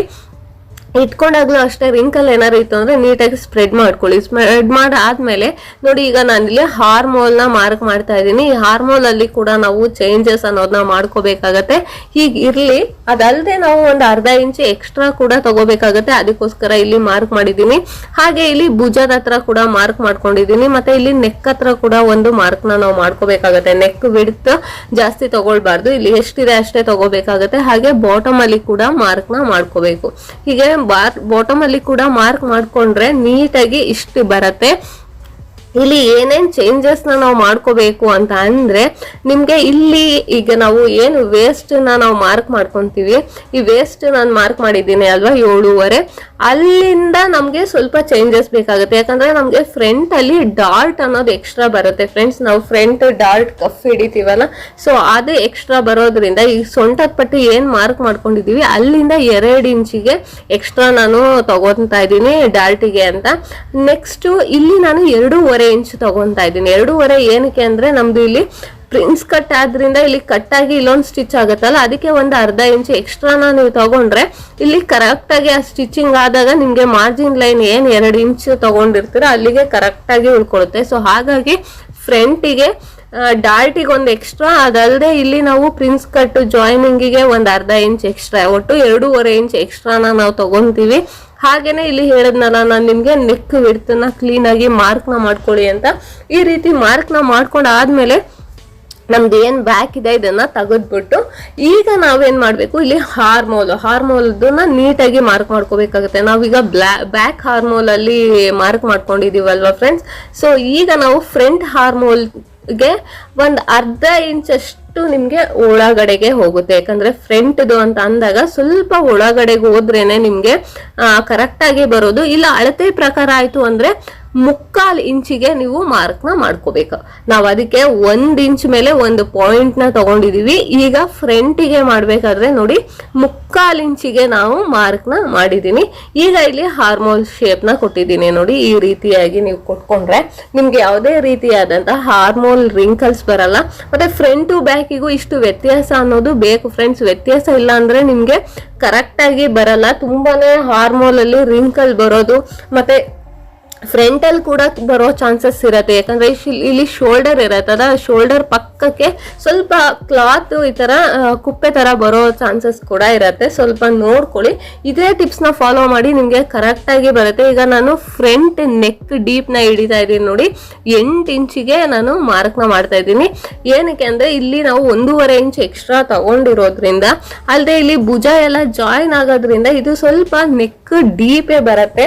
Speaker 1: ಇಟ್ಕೊಂಡಾಗ್ಲೂ ಅಷ್ಟೇ ರಿಂಕಲ್ ಏನಾದ್ರು ಇತ್ತು ಅಂದ್ರೆ ನೀಟಾಗಿ ಸ್ಪ್ರೆಡ್ ಮಾಡ್ಕೊಳ್ಳಿ. ಸ್ಪ್ರೆಡ್ ಮಾಡಾದ್ಮೇಲೆ ನೋಡಿ ಈಗ ನಾನಿಲ್ಲಿ ಹಾರ್ಮೋಲ್ನ ಮಾರ್ಕ್ ಮಾಡ್ತಾ ಇದ್ದೀನಿ. ಈ ಹಾರ್ಮೋಲ್ ಅಲ್ಲಿ ಕೂಡ ನಾವು ಚೇಂಜಸ್ ಅನ್ನೋದನ್ನ ಮಾಡ್ಕೋಬೇಕಾಗತ್ತೆ. ಹೀಗೆ ಇರ್ಲಿ. ಅದಲ್ಲದೆ ನಾವು ಒಂದು ಅರ್ಧ ಇಂಚು ಎಕ್ಸ್ಟ್ರಾ ಕೂಡ ತಗೋಬೇಕಾಗತ್ತೆ. ಅದಕ್ಕೋಸ್ಕರ ಇಲ್ಲಿ ಮಾರ್ಕ್ ಮಾಡಿದ್ದೀನಿ. ಹಾಗೆ ಇಲ್ಲಿ ಭುಜದ ಹತ್ರ ಕೂಡ ಮಾರ್ಕ್ ಮಾಡ್ಕೊಂಡಿದ್ದೀನಿ. ಮತ್ತೆ ಇಲ್ಲಿ ನೆಕ್ ಹತ್ರ ಕೂಡ ಒಂದು ಮಾರ್ಕ್ನ ನಾವು ಮಾಡ್ಕೋಬೇಕಾಗತ್ತೆ. ನೆಕ್ ವಿಡ್ತ್ ಜಾಸ್ತಿ ತಗೊಳ್ಬಾರ್ದು. ಇಲ್ಲಿ ಎಷ್ಟಿದೆ ಅಷ್ಟೇ ತಗೋಬೇಕಾಗತ್ತೆ. ಹಾಗೆ ಬಾಟಮ್ ಅಲ್ಲಿ ಕೂಡ ಮಾರ್ಕ್ನ ಮಾಡ್ಕೋಬೇಕು. ಹೀಗೆ ಬಾಟಮ್ ಅಲ್ಲಿ ಕೂಡ ಮಾರ್ಕ್ ಮಾಡ್ಕೊಂಡ್ರೆ ನೀಟಾಗಿ ಇಷ್ಟು ಬರತ್ತೆ. ಇಲ್ಲಿ ಏನೇನ್ ಚೇಂಜಸ್ ನಾವು ಮಾಡ್ಕೋಬೇಕು ಅಂತ ಅಂದ್ರೆ, ನಿಮ್ಗೆ ಇಲ್ಲಿ ಈಗ ನಾವು ಏನು ವೇಸ್ಟ್ ನಾವು ಮಾರ್ಕ್ ಮಾಡ್ಕೊಂತೀವಿ. ಈ ವೇಸ್ಟ್ ನಾನು ಮಾರ್ಕ್ ಮಾಡಿದ್ದೀನಿ ಅಲ್ವಾ, ಏಳೂವರೆ. ಅಲ್ಲಿಂದ ನಮ್ಗೆ ಸ್ವಲ್ಪ ಚೇಂಜಸ್ ಬೇಕಾಗುತ್ತೆ. ಯಾಕಂದ್ರೆ ನಮ್ಗೆ ಫ್ರಂಟ್ ಅಲ್ಲಿ ಡಾರ್ಟ್ ಅನ್ನೋದು ಎಕ್ಸ್ಟ್ರಾ ಬರುತ್ತೆ. ಫ್ರೆಂಡ್ಸ್ ನಾವು ಫ್ರಂಟ್ ಡಾರ್ಟ್ ಕಫ್ ಹಿಡಿತೀವಲ್ಲ ಸೊ ಅದು ಎಕ್ಸ್ಟ್ರಾ ಬರೋದ್ರಿಂದ ಈ ಸೊಂಟದ ಪಟ್ಟಿ ಏನ್ ಮಾರ್ಕ್ ಮಾಡ್ಕೊಂಡಿದೀವಿ, ಅಲ್ಲಿಂದ ಎರಡು ಇಂಚಿಗೆ ಎಕ್ಸ್ಟ್ರಾ ನಾನು ತಗೋತಾ ಇದ್ದೀನಿ ಡಾರ್ಟಿಗೆ ಅಂತ. ನೆಕ್ಸ್ಟ್ ಇಲ್ಲಿ ನಾನು ಎರಡೂವರೆ ಇಂಚ್ ತಗೊಂತಾ ಇದ್ದೀನಿ. ಎರಡೂವರೆ ಏನಕ್ಕೆ ಅಂದ್ರೆ ನಮ್ದು ಇಲ್ಲಿ ಪ್ರಿನ್ಸ್ ಕಟ್ ಆದ್ರಿಂದ ಇಲ್ಲಿ ಕಟ್ ಆಗಿ ಇಲ್ಲೊಂದು ಸ್ಟಿಚ್ ಆಗುತ್ತಲ್ಲ, ಅದಕ್ಕೆ ಒಂದು ಅರ್ಧ ಇಂಚ್ ಎಕ್ಸ್ಟ್ರಾನ ನೀವು ತಗೊಂಡ್ರೆ ಇಲ್ಲಿ ಕರೆಕ್ಟ್ ಆಗಿ ಆ ಸ್ಟಿಚಿಂಗ್ ಆದಾಗ ನಿಮ್ಗೆ ಮಾರ್ಜಿನ್ ಲೈನ್ ಏನ್ ಎರಡು ಇಂಚ್ ತಗೊಂಡಿರ್ತೀರ ಅಲ್ಲಿಗೆ ಕರೆಕ್ಟ್ ಆಗಿ ಉಳ್ಕೊಳುತ್ತೆ. ಸೊ ಹಾಗಾಗಿ ಫ್ರಂಟಿಗೆ ಡಾರ್ಟಿಗೆ ಒಂದು ಎಕ್ಸ್ಟ್ರಾ ಅದಲ್ಲದೆ ಇಲ್ಲಿ ನಾವು ಪ್ರಿನ್ಸ್ ಕಟ್ ಜಾಯ್ನಿಂಗಿಗೆ ಒಂದು ಅರ್ಧ ಇಂಚ್ ಎಕ್ಸ್ಟ್ರಾ ಒಟ್ಟು ಎರಡೂವರೆ ಇಂಚ್ ಎಕ್ಸ್ಟ್ರಾನ ನಾವು ತಗೊಂತೀವಿ. ಹಾಗೇನೆ ಇಲ್ಲಿ ಹೇಳದ್ನಲ್ಲ ನಾನು ನಿಮ್ಗೆ ನೆಕ್ ವಿಡ್ತನ್ನ ಕ್ಲೀನ್ ಆಗಿ ಮಾರ್ಕ್ನ ಮಾಡ್ಕೊಳ್ಳಿ ಅಂತ. ಈ ರೀತಿ ಮಾರ್ಕ್ನ ಮಾಡ್ಕೊಂಡ್ ಆದ್ಮೇಲೆ ನಮ್ದು ಏನ್ ಬ್ಯಾಕ್ ಇದೆ, ಇದನ್ನು ತೆಗೆದ್ಬಿಟ್ಟು ಈಗ ನಾವೇನು ಮಾಡಬೇಕು? ಇಲ್ಲಿ ಹಾರ್ಮೋಲ್ ಹಾರ್ಮೋಲ್ದನ್ನ ನೀಟಾಗಿ ಮಾರ್ಕ್ ಮಾಡ್ಕೋಬೇಕಾಗುತ್ತೆ. ನಾವೀಗ ಬ್ಲಾ ಬ್ಯಾಕ್ ಹಾರ್ಮೋಲ್ ಅಲ್ಲಿ ಮಾರ್ಕ್ ಮಾಡ್ಕೊಂಡಿದೀವಲ್ವಾ ಫ್ರೆಂಡ್ಸ್ ಸೊ ಈಗ ನಾವು ಫ್ರಂಟ್ ಹಾರ್ಮೋಲ್ಗೆ ಒಂದು ಅರ್ಧ ಇಂಚ್ ನಿಮ್ಗೆ ಒಳಗಡೆಗೆ ಹೋಗುತ್ತೆ. ಯಾಕಂದ್ರೆ ಫ್ರಂಟ್ದು ಅಂತ ಅಂದಾಗ ಸ್ವಲ್ಪ ಒಳಗಡೆಗೆ ಹೋದ್ರೇನೆ ನಿಮ್ಗೆ ಕರೆಕ್ಟ್ ಆಗಿ ಬರೋದು. ಇಲ್ಲ ಅಳತೆ ಪ್ರಕಾರ ಆಯ್ತು ಅಂದ್ರೆ ಮುಕ್ಕಾಲ್ ಇಂಚಿಗೆ ನೀವು ಮಾರ್ಕ್ನ ಮಾಡ್ಕೋಬೇಕು. ನಾವು ಅದಕ್ಕೆ ಒಂದು ಇಂಚ್ ಮೇಲೆ ಒಂದು ಪಾಯಿಂಟ್ನ ತಗೊಂಡಿದೀವಿ. ಈಗ ಫ್ರಂಟಿಗೆ ಮಾಡಬೇಕಾದ್ರೆ ನೋಡಿ, ಮುಕ್ಕಾಲ್ ಇಂಚಿಗೆ ನಾವು ಮಾರ್ಕ್ನ ಮಾಡಿದೀನಿ. ಈಗ ಇಲ್ಲಿ ಹಾರ್ಮೋಲ್ ಶೇಪ್ನ ಕೊಟ್ಟಿದ್ದೀನಿ ನೋಡಿ, ಈ ರೀತಿಯಾಗಿ ನೀವು ಕೊಟ್ಕೊಂಡ್ರೆ ನಿಮ್ಗೆ ಯಾವುದೇ ರೀತಿಯಾದಂತಹ ಹಾರ್ಮೋನ್ ರಿಂಕಲ್ಸ್ ಬರಲ್ಲ. ಮತ್ತೆ ಫ್ರಂಟ್ ಬ್ಯಾಕಿಗೂ ಇಷ್ಟು ವ್ಯತ್ಯಾಸ ಅನ್ನೋದು ಬೇಕು ಫ್ರೆಂಡ್ಸ್ ವ್ಯತ್ಯಾಸ ಇಲ್ಲ ಅಂದ್ರೆ ನಿಮ್ಗೆ ಕರೆಕ್ಟಾಗಿ ಬರಲ್ಲ. ತುಂಬಾನೇ ಹಾರ್ಮೋಲ್ ಅಲ್ಲಿ ರಿಂಕಲ್ ಬರೋದು. ಮತ್ತೆ ಫ್ರಂಟ್ ಅಲ್ಲಿ ಕೂಡ ಬರೋ ಚಾನ್ಸಸ್ ಇರತ್ತೆ. ಯಾಕಂದ್ರೆ ಇಲ್ಲಿ ಶೋಲ್ಡರ್ ಇರತ್ತೆ. ಅದ ಶೋಲ್ಡರ್ ಪಕ್ಕಕ್ಕೆ ಸ್ವಲ್ಪ ಕ್ಲಾತ್ ಈ ಆ, ಕುಪ್ಪೆ ತರ ಬರೋ ಚಾನ್ಸಸ್ ಕೂಡ ಇರತ್ತೆ. ಸ್ವಲ್ಪ ನೋಡ್ಕೊಳ್ಳಿ. ಇದೇ ಟಿಪ್ಸ್ನ ಫಾಲೋ ಮಾಡಿ ನಿಮಗೆ ಕರೆಕ್ಟಾಗಿ ಬರುತ್ತೆ. ಈಗ ನಾನು ಫ್ರಂಟ್ ನೆಕ್ ಡೀಪ್ನ ಹಿಡಿತಾ ಇದ್ದೀನಿ ನೋಡಿ. ಎಂಟು ಇಂಚಿಗೆ ನಾನು ಮಾರ್ಕ್ನ ಮಾಡ್ತಾ ಇದ್ದೀನಿ. ಏನಕ್ಕೆ ಅಂದ್ರೆ ಇಲ್ಲಿ ನಾವು ಒಂದೂವರೆ ಇಂಚ್ ಎಕ್ಸ್ಟ್ರಾ ತಗೊಂಡಿರೋದ್ರಿಂದ ಅಲ್ಲದೆ ಇಲ್ಲಿ ಭುಜ ಎಲ್ಲ ಜಾಯಿನ್ ಆಗೋದ್ರಿಂದ ಇದು ಸ್ವಲ್ಪ ನೆಕ್ ಡೀಪೇ ಬರುತ್ತೆ.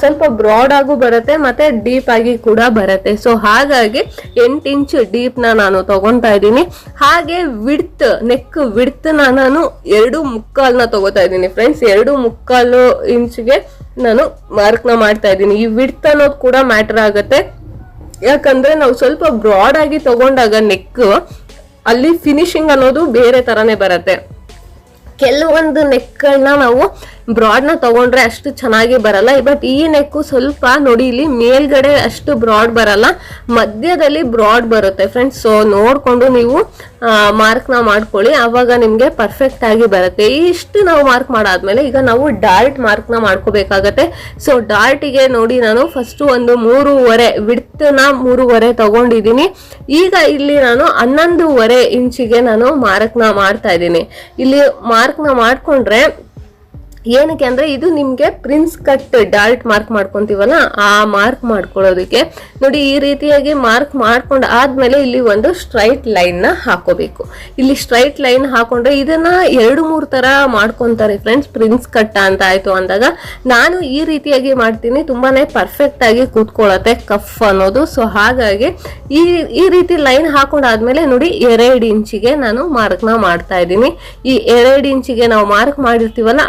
Speaker 1: ಸ್ವಲ್ಪ ಬ್ರಾಡ್ ಆಗು ಬರುತ್ತೆ, ಮತ್ತೆ ಡೀಪ್ ಆಗಿ ಕೂಡ ಬರುತ್ತೆ. ಸೊ ಹಾಗಾಗಿ ಎಂಟು ಇಂಚ್ ಡೀಪ್ ನಾನು ತಗೊಂತಾ ಇದ್ದೀನಿ. ಹಾಗೆ ವಿಡ್ತ್, ನೆಕ್ ವಿಡ್ತ್ ನಾನು ಎರಡು ಮುಕ್ಕಾಲ್ನ ತಗೋತಾ ಇದ್ದೀನಿ ಫ್ರೆಂಡ್ಸ್ ಎರಡು ಮುಕ್ಕಾಲು ಇಂಚ್ಗೆ ನಾನು ಮಾರ್ಕ್ನ ಮಾಡ್ತಾ ಇದ್ದೀನಿ. ಈ ವಿಡ್ತ್ ಅನ್ನೋದು ಕೂಡ ಮ್ಯಾಟರ್ ಆಗುತ್ತೆ. ಯಾಕಂದ್ರೆ ನಾವು ಸ್ವಲ್ಪ ಬ್ರಾಡ್ ಆಗಿ ತಗೊಂಡಾಗ ನೆಕ್ ಅಲ್ಲಿ ಫಿನಿಶಿಂಗ್ ಅನ್ನೋದು ಬೇರೆ ತರನೇ ಬರುತ್ತೆ. ಕೆಲವೊಂದು ನೆಕ್ಗಳನ್ನ ನಾವು ಬ್ರಾಡ್ನ ತಗೊಂಡ್ರೆ ಅಷ್ಟು ಚೆನ್ನಾಗಿ ಬರಲ್ಲ. ಬಟ್ ಈ ನೆಕ್ಕು ಸ್ವಲ್ಪ ನೋಡಿ, ಇಲ್ಲಿ ಮೇಲ್ಗಡೆ ಅಷ್ಟು ಬ್ರಾಡ್ ಬರಲ್ಲ. ಮಧ್ಯದಲ್ಲಿ ಬ್ರಾಡ್ ಬರುತ್ತೆ ಫ್ರೆಂಡ್ಸ್ ಸೊ ನೋಡ್ಕೊಂಡು ನೀವು ಮಾರ್ಕ್ನ ಮಾಡ್ಕೊಳ್ಳಿ. ಅವಾಗ ನಿಮಗೆ ಪರ್ಫೆಕ್ಟ್ ಆಗಿ ಬರುತ್ತೆ. ಇಷ್ಟು ನಾವು ಮಾರ್ಕ್ ಮಾಡಾದ್ಮೇಲೆ ಈಗ ನಾವು ಡಾರ್ಟ್ ಮಾರ್ಕ್ನ ಮಾಡ್ಕೋಬೇಕಾಗತ್ತೆ. ಸೊ ಡಾರ್ಟಿಗೆ ನೋಡಿ ನಾನು ಫಸ್ಟ್ ಒಂದು ಮೂರುವರೆ ವಿಡ್ತ್ನ ಮೂರುವರೆ ತಗೊಂಡಿದ್ದೀನಿ. ಈಗ ಇಲ್ಲಿ ನಾನು ಹನ್ನೊಂದೂವರೆ ಇಂಚಿಗೆ ನಾನು ಮಾರ್ಕ್ನ ಮಾಡ್ತಾ ಇದ್ದೀನಿ. ಇಲ್ಲಿ ಮಾರ್ಕ್ನ ಮಾಡ್ಕೊಂಡ್ರೆ ಏನಕ್ಕೆ ಅಂದರೆ ಇದು ನಿಮಗೆ ಪ್ರಿನ್ಸ್ ಕಟ್ ಡಾಲ್ಟ್ ಮಾರ್ಕ್ ಮಾಡ್ಕೊತೀವಲ್ಲ, ಆ ಮಾರ್ಕ್ ಮಾಡ್ಕೊಳ್ಳೋದಕ್ಕೆ. ನೋಡಿ, ಈ ರೀತಿಯಾಗಿ ಮಾರ್ಕ್ ಮಾಡ್ಕೊಂಡು ಆದ್ಮೇಲೆ ಇಲ್ಲಿ ಒಂದು ಸ್ಟ್ರೈಟ್ ಲೈನ್ನ ಹಾಕೋಬೇಕು. ಇಲ್ಲಿ ಸ್ಟ್ರೈಟ್ ಲೈನ್ ಹಾಕೊಂಡ್ರೆ ಇದನ್ನ ಎರಡು ಮೂರು ತರ ಮಾಡ್ಕೊತಾರೆ ಫ್ರೆಂಡ್ಸ್ ಪ್ರಿನ್ಸ್ ಕಟ್ ಅಂತ ಆಯ್ತು ಅಂದಾಗ. ನಾನು ಈ ರೀತಿಯಾಗಿ ಮಾಡ್ತೀನಿ, ತುಂಬಾನೇ ಪರ್ಫೆಕ್ಟ್ ಆಗಿ ಕೂತ್ಕೊಳ್ಳುತ್ತೆ ಕಫ್ ಅನ್ನೋದು. ಸೊ ಹಾಗಾಗಿ ಈ ಈ ರೀತಿ ಲೈನ್ ಹಾಕೊಂಡಾದ್ಮೇಲೆ ನೋಡಿ, ಎರಡು ಇಂಚಿಗೆ ನಾನು ಮಾರ್ಕ್ನ ಮಾಡ್ತಾ ಇದ್ದೀನಿ. ಈ ಎರಡು ಇಂಚಿಗೆ ನಾವು ಮಾರ್ಕ್ ಮಾಡಿರ್ತೀವಲ್ಲ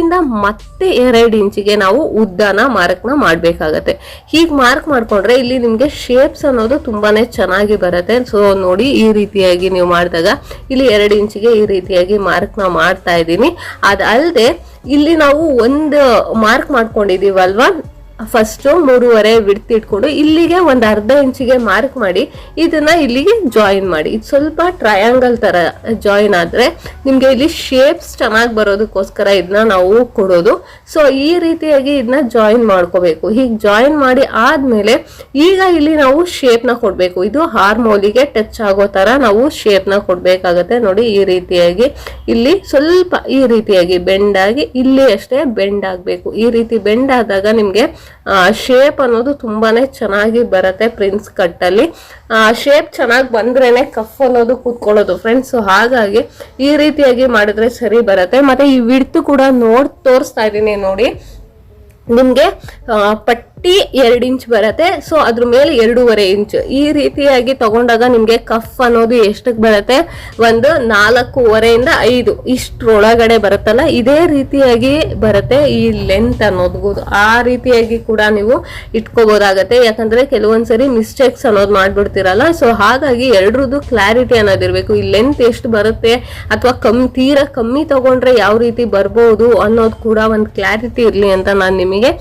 Speaker 1: ಅಲ್ಲಿಂದ ಮತ್ತೆ ಎರಡು ಇಂಚಿಗೆ ನಾವು ಉದ್ದನ ಮಾರ್ಕ್ನ ಮಾಡಬೇಕಾಗತ್ತೆ. ಹೀಗೆ ಮಾರ್ಕ್ ಮಾಡ್ಕೊಂಡ್ರೆ ಇಲ್ಲಿ ನಿಮಗೆ ಶೇಪ್ಸ್ ಅನ್ನೋದು ತುಂಬಾನೇ ಚೆನ್ನಾಗಿ ಬರುತ್ತೆ. ಸೊ ನೋಡಿ ಈ ರೀತಿಯಾಗಿ ನೀವು ಮಾಡಿದಾಗ ಇಲ್ಲಿ ಎರಡು ಇಂಚಿಗೆ ಈ ರೀತಿಯಾಗಿ ಮಾರ್ಕ್ನ ಮಾಡ್ತಾ ಇದ್ದೀನಿ. ಅದಲ್ಲದೆ ಇಲ್ಲಿ ನಾವು ಒಂದು ಮಾರ್ಕ್ ಮಾಡ್ಕೊಂಡಿದೀವಲ್ವಾ ಫಸ್ಟು ಮೂರುವರೆ ಬಿಡ್ತಿ ಇಟ್ಕೊಂಡು ಇಲ್ಲಿಗೆ ಒಂದು ಅರ್ಧ ಇಂಚಿಗೆ ಮಾರ್ಕ್ ಮಾಡಿ ಇದನ್ನ ಇಲ್ಲಿಗೆ ಜಾಯಿನ್ ಮಾಡಿ. ಇದು ಸ್ವಲ್ಪ ಟ್ರಯಾಂಗಲ್ ತರ ಜಾಯಿನ್ ಆದ್ರೆ ನಿಮ್ಗೆ ಇಲ್ಲಿ ಶೇಪ್ಸ್ ಚೆನ್ನಾಗಿ ಬರೋದಕ್ಕೋಸ್ಕರ ಇದನ್ನ ನಾವು ಕೊಡೋದು. ಸೊ ಈ ರೀತಿಯಾಗಿ ಇದನ್ನ ಜಾಯಿನ್ ಮಾಡ್ಕೋಬೇಕು. ಹೀಗೆ ಜಾಯಿನ್ ಮಾಡಿ ಆದ್ಮೇಲೆ ಈಗ ಇಲ್ಲಿ ನಾವು ಶೇಪ್ನ ಕೊಡ್ಬೇಕು. ಇದು ಹಾರ್ಮೋಲಿಗೆ ಟಚ್ ಆಗೋ ತರ ನಾವು ಶೇಪ್ನ ಕೊಡ್ಬೇಕಾಗತ್ತೆ. ನೋಡಿ, ಈ ರೀತಿಯಾಗಿ ಇಲ್ಲಿ ಸ್ವಲ್ಪ ಈ ರೀತಿಯಾಗಿ ಬೆಂಡ್ ಆಗಿ ಇಲ್ಲಿ ಅಷ್ಟೇ ಬೆಂಡ್ ಆಗಬೇಕು. ಈ ರೀತಿ ಬೆಂಡ್ ಆದಾಗ ನಿಮ್ಗೆ ಶೇಪ್ ಅನ್ನೋದು ತುಂಬಾನೇ ಚೆನ್ನಾಗಿ ಬರುತ್ತೆ ಪ್ರಿನ್ಸ್ ಕಟ್ಟಲ್ಲಿ ಶೇಪ್ ಚೆನ್ನಾಗಿ ಬಂದ್ರೇ ಕಫ್ ಅನ್ನೋದು ಕೂತ್ಕೊಳ್ಳೋದು. ಫ್ರೆಂಡ್ಸ್ ಹಾಗಾಗಿ ಈ ರೀತಿಯಾಗಿ ಮಾಡಿದ್ರೆ ಸರಿ ಬರುತ್ತೆ. ಮತ್ತೆ ಈ ವಿಡ್ತು ಕೂಡ ನೋಡ್ ತೋರಿಸ್ತಾ ಇದೀನಿ ನೋಡಿ. ನಿಮಗೆ ಆ, ಪಟ್ಟಿ ಎರಡು ಇಂಚ್ ಬರುತ್ತೆ. ಸೊ ಅದ್ರ ಮೇಲೆ ಎರಡೂವರೆ ಇಂಚ್. ಈ ರೀತಿಯಾಗಿ ತಗೊಂಡಾಗ ನಿಮ್ಗೆ ಕಫ್ ಅನ್ನೋದು ಎಷ್ಟಕ್ಕೆ ಬರುತ್ತೆ? ಒಂದು ನಾಲ್ಕೂವರೆಯಿಂದ ಐದು. ಇಷ್ಟರೊಳಗಡೆ ಬರುತ್ತಲ್ಲ, ಇದೇ ರೀತಿಯಾಗಿ ಬರುತ್ತೆ ಈ ಲೆಂತ್ ಅನ್ನೋದು. ಆ ರೀತಿಯಾಗಿ ಕೂಡ ನೀವು ಇಟ್ಕೋಬಹುದಾಗತ್ತೆ ಯಾಕಂದ್ರೆ ಕೆಲವೊಂದ್ಸರಿ ಮಿಸ್ಟೇಕ್ಸ್ ಅನ್ನೋದು ಮಾಡ್ಬಿಡ್ತಿರಲ್ಲ. ಸೊ ಹಾಗಾಗಿ ಎರಡ್ರದ್ದು ಕ್ಲಾರಿಟಿ ಅನ್ನೋದಿರಬೇಕು ಈ ಲೆಂತ್ ಎಷ್ಟು ಬರುತ್ತೆ ಅಥವಾ ಕಮ್ಮಿ, ತೀರಾ ಕಮ್ಮಿ ತಗೊಂಡ್ರೆ ಯಾವ ರೀತಿ ಬರ್ಬೋದು ಅನ್ನೋದು ಕೂಡ ಒಂದು ಕ್ಲಾರಿಟಿ ಇರಲಿ ಅಂತ ನಾನು ನಿಮಗೆ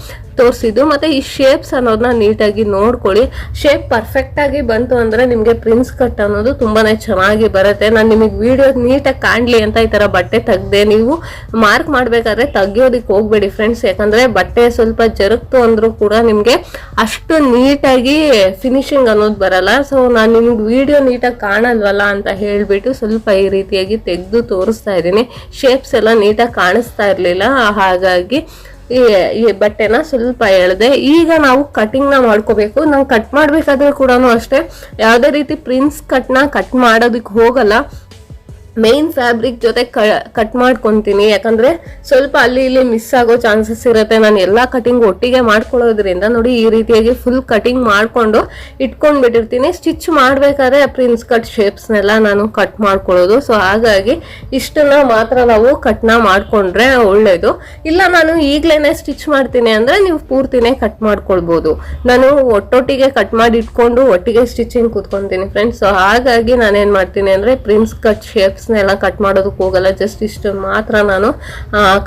Speaker 1: ತೋರಿಸಿದ್ದು. ಮತ್ತೆ ಈ ಶೇಪ್ಸ್ ಅನ್ನೋದನ್ನ ನೀಟಾಗಿ ನೋಡ್ಕೊಳ್ಳಿ. ಶೇಪ್ ಪರ್ಫೆಕ್ಟ್ ಆಗಿ ಬಂತು ಅಂದ್ರೆ ನಿಮಗೆ ಪ್ರಿನ್ಸ್ ಕಟ್ ಅನ್ನೋದು ತುಂಬಾನೇ ಚೆನ್ನಾಗಿ ಬರುತ್ತೆ. ನಾನು ನಿಮಗೆ ವಿಡಿಯೋ ನೀಟಾಗಿ ಕಾಣ್ಲಿ ಅಂತ ಈ ತರ ಬಟ್ಟೆ ತೆಗ್ದೆ. ನೀವು ಮಾರ್ಕ್ ಮಾಡಬೇಕಾದ್ರೆ ತೆಗಿಯೋದಿಕ್ ಹೋಗಬೇಡಿ ಫ್ರೆಂಡ್ಸ್ ಯಾಕಂದ್ರೆ ಬಟ್ಟೆ ಸ್ವಲ್ಪ ಜರುಗ್ತು ಅಂದರೂ ಕೂಡ ನಿಮಗೆ ಅಷ್ಟು ನೀಟಾಗಿ ಫಿನಿಶಿಂಗ್ ಅನ್ನೋದು ಬರಲ್ಲ. ಸೊ ನಾನು ನಿಮ್ಗೆ ವಿಡಿಯೋ ನೀಟಾಗಿ ಕಾಣಲ್ವಲ್ಲ ಅಂತ ಹೇಳಿಬಿಟ್ಟು ಸ್ವಲ್ಪ ಈ ರೀತಿಯಾಗಿ ತೆಗೆದು ತೋರಿಸ್ತಾ ಇದ್ದೀನಿ. ಶೇಪ್ಸ್ ಎಲ್ಲ ನೀಟಾಗಿ ಕಾಣಿಸ್ತಾ ಇರಲಿಲ್ಲ. ಹಾಗಾಗಿ ಈ ಬಟ್ಟೆನ ಸ್ವಲ್ಪ ಎಳೆದೆ, ಈಗ ನಾವು ಕಟಿಂಗ್ನ ಮಾಡ್ಕೋಬೇಕು. ನಾವು ಕಟ್ ಮಾಡಬೇಕಾದ್ರೆ ಕೂಡ ಅಷ್ಟೇ. ಯಾವುದೇ ರೀತಿ ಪ್ರಿನ್ಸ್ ಕಟ್ನ ಕಟ್ ಮಾಡೋದಕ್ಕೆ ಹೋಗಲ್ಲ. ಮೇನ್ ಫ್ಯಾಬ್ರಿಕ್ ಜೊತೆ ಕಟ್ ಮಾಡ್ಕೊತೀನಿ. ಯಾಕಂದ್ರೆ ಸ್ವಲ್ಪ ಅಲ್ಲಿ ಇಲ್ಲಿ ಮಿಸ್ ಆಗೋ ಚಾನ್ಸಸ್ ಇರುತ್ತೆ. ನಾನು ಎಲ್ಲಾ ಕಟಿಂಗ್ ಒಟ್ಟಿಗೆ ಮಾಡ್ಕೊಳ್ಳೋದ್ರಿಂದ ನೋಡಿ ಈ ರೀತಿಯಾಗಿ ಫುಲ್ ಕಟಿಂಗ್ ಮಾಡ್ಕೊಂಡು ಬಿಟ್ಟಿರ್ತೀನಿ ಸ್ಟಿಚ್ ಮಾಡ್ಬೇಕಾದ್ರೆ ಪ್ರಿನ್ಸ್ ಕಟ್ ಶೇಪ್ಸ್ನೆಲ್ಲ ನಾನು ಕಟ್ ಮಾಡ್ಕೊಳ್ಳೋದು. ಸೊ ಹಾಗಾಗಿ ಇಷ್ಟನ್ನ ಮಾತ್ರ ನಾವು ಕಟ್ನ ಮಾಡ್ಕೊಂಡ್ರೆ ಒಳ್ಳೇದು. ಇಲ್ಲ, ನಾನು ಈಗ್ಲೇನೆ ಸ್ಟಿಚ್ ಮಾಡ್ತೀನಿ ಅಂದ್ರೆ ನೀವು ಪೂರ್ತಿನೇ ಕಟ್ ಮಾಡ್ಕೊಳ್ಬೋದು. ನಾನು ಒಟ್ಟೊಟ್ಟಿಗೆ ಕಟ್ ಮಾಡಿ ಇಟ್ಕೊಂಡು ಒಟ್ಟಿಗೆ ಸ್ಟಿಚಿಂಗ್ ಕೂತ್ಕೊಂತೀನಿ ಫ್ರೆಂಡ್ಸ್ ಸೊ ಹಾಗಾಗಿ ನಾನೇನ್ ಮಾಡ್ತೀನಿ ಅಂದ್ರೆ ಪ್ರಿನ್ಸ್ ಕಟ್ ಶೇಪ್ಸ್ನೆಲ್ಲ ಕಟ್ ಮಾಡೋದಕ್ಕೆ ಹೋಗಲ್ಲ ಜಸ್ಟ್ ಇಷ್ಟು ಮಾತ್ರ ನಾನು